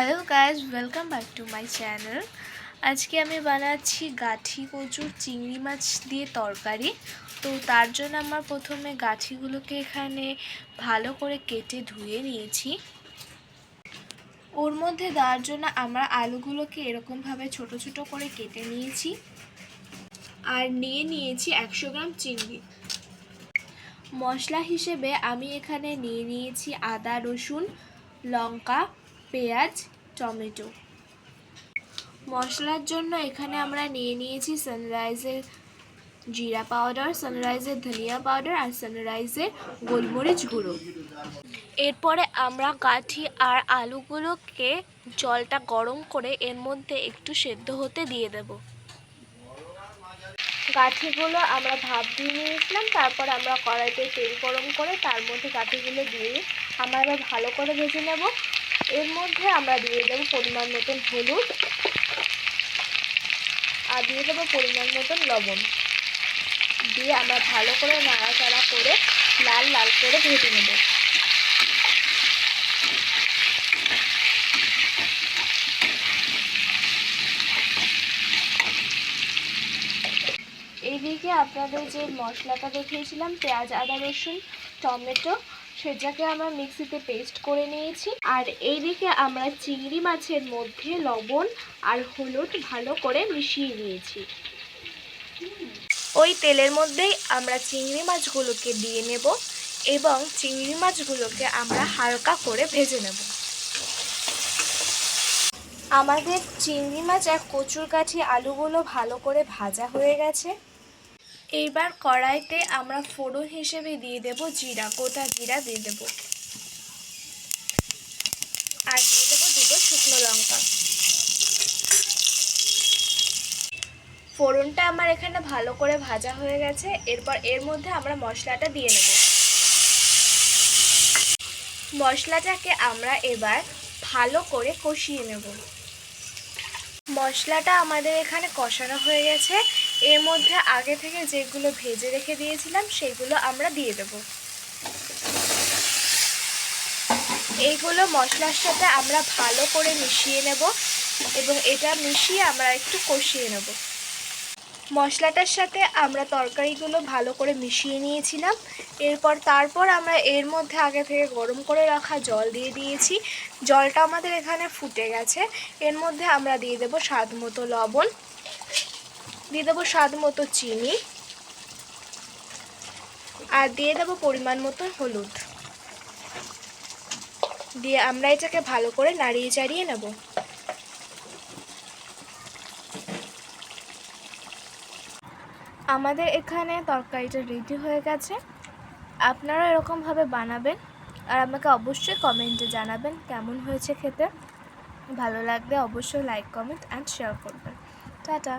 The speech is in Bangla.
Hello guys welcome back to my channel আজকে আমি বানাচ্ছি গাঠি কচুর চিংড়ি মাছ দিয়ে তরকারি। তো তার জন্য আমার প্রথমে গাঠিগুলোকে এখানে ভালো করে কেটে ধুয়ে নিয়েছি। ওর মধ্যে দেওয়ার জন্য আমরা আলুগুলোকে এরকমভাবে ছোট ছোট করে কেটে নিয়েছি। আর নিয়ে নিয়েছি একশো গ্রাম চিংড়ি। মশলা হিসেবে আমি এখানে নিয়ে নিয়েছি আদা, রসুন, লঙ্কা পেঁয়াজ, টমেটো। মশলার জন্য এখানে আমরা নিয়ে নিয়েছি সানরাইজের জিরা পাউডার সানরাইজের ধনিয়া পাউডার আর সানরাইজের গোলমরিচ গুঁড়ো। এরপরে আমরা কাঠি আর আলুগুলোকে জলটা গরম করে এর মধ্যে একটু সেদ্ধ হতে দিয়ে দেব। গাঠিগুলো আমরা ভাপ দিয়ে নিয়েছিলাম, তারপর আমরা কড়াইতে তেল গরম করে তার মধ্যে গাঠিগুলো দিয়ে আমরা ভালো করে ভেজে নেব। এর মধ্যে আমরা দিয়ে দেবো পরিমাণ মতন হলুদ আর দিয়ে দেবো পরিমাণ মতন লবণ। দিয়ে আমরা ভালো করে নাড়াচাড়া করে লাল লাল করে ভেজে নেব। এইদিকে আপনাদের যে মশলাটা দেখিয়েছিলাম, পেঁয়াজ, আদা, রসুন, টমেটো সেটাকে আমরা মিক্সিতে পেস্ট করে নিয়েছি। আর এইদিকে আমরা চিংড়ি মাছের মধ্যে লবণ আর হলুদ ভালো করে মিশিয়ে নিয়েছি। ওই তেলের মধ্যেই আমরা চিংড়ি মাছগুলোকে দিয়ে নেব এবং চিংড়ি মাছগুলোকে আমরা হালকা করে ভেজে নেব। আমাদের চিংড়ি মাছ আর কচুর কাঠি আলুগুলো ভালো করে ভাজা হয়ে গেছে। এইবার কড়াইতে আমরা ফোড়ন হিসেবে দিয়ে দেব জিরা, গোটা জিরা দিয়ে দেব। আর দিয়ে দেবো দুটো শুকনো লঙ্কা। ফোড়নটা আমার এখানে ভালো করে ভাজা হয়ে গেছে, এরপর এর মধ্যে আমরা মশলাটা দিয়ে নেব। মশলাটাকে আমরা এবার ভালো করে কষিয়ে নেব। মশলাটা আমাদের এখানে কষানো হয়ে গেছে। এর মধ্যে আগে থেকে যেগুলো ভেজে রেখে দিয়েছিলাম, সেগুলো আমরা দিয়ে দেব। এইগুলো মশলার সাথে আমরা ভালো করে মিশিয়ে নেব এবং এটা মিশিয়ে আমরা একটু কষিয়ে নেব। মশলাটার সাথে আমরা তরকারিগুলো ভালো করে মিশিয়ে নিয়েছিলাম। এরপর তারপর আমরা এর মধ্যে আগে থেকে গরম করে রাখা জল দিয়ে দিয়েছি। জলটা আমাদের এখানে ফুটে গেছে। এর মধ্যে আমরা দিয়ে দেব স্বাদ মতো লবণ। দিয়ে দেবো স্বাদ মতো চিনি। আর দিয়ে দেবো পরিমাণ মতো হলুদ। দিয়ে আমরা এটাকে ভালো করে নাড়িয়ে চাড়িয়ে নেব। আমাদের এখানে তরকারিটা রেডি হয়ে গেছে। আপনারা এরকমভাবে বানাবেন আর আমাকে অবশ্যই কমেন্টে জানাবেন কেমন হয়েছে খেতে। ভালো লাগলে অবশ্যই লাইক কমেন্ট অ্যান্ড শেয়ার করবেন। টাটা।